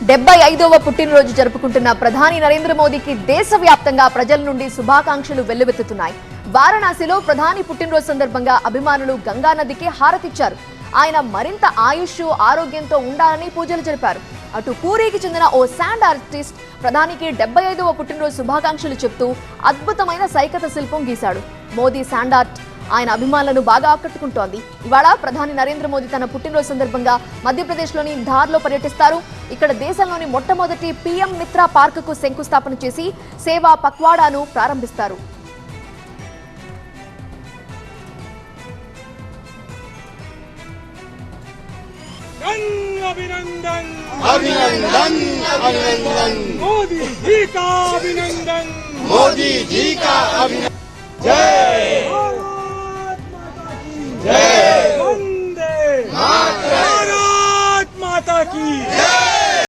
డెబ్బై ఐదవ పుట్టినరోజు జరుపుకుంటున్న ప్రధాని నరేంద్ర మోదీకి దేశవ్యాప్తంగా ప్రజల నుండి శుభాకాంక్షలు వెల్లువెత్తుతున్నాయి. వారణాసిలో ప్రధాని పుట్టినరోజు సందర్భంగా అభిమానులు గంగా నదికి హారతిచ్చారు. ఆయన మరింత ఆయుష్ ఆరోగ్యంతో ఉండాలని పూజలు జరిపారు. అటు పూరికి చెందిన ఓ శాండ్ ఆర్టిస్ట్ ప్రధానికి డెబ్బై ఐదవ పుట్టినరోజు శుభాకాంక్షలు చెప్తూ అద్భుతమైన సైకత శిల్పం గీశాడు. మోదీ శాండ్ ఆర్ట్ ఆయన అభిమానులను బాగా ఆకట్టుకుంటోంది ఇవాళ ప్రధాని నరేంద్ర మోదీ తన పుట్టినరోజు సందర్భంగా మధ్యప్రదేశ్లోని ధార్లో పర్యటిస్తారు ఇక్కడ దేశంలోని మొట్టమొదటి పీఎం మిత్ర పార్కుకు శంకుస్థాపన చేసి సేవా పక్వాడాను ప్రారంభిస్తారు रंग अभिनंदन अभिनंदन अभिनंदन मोदी जी का अभिनंदन मोदी जी का अभिनंदन जय mata aqui!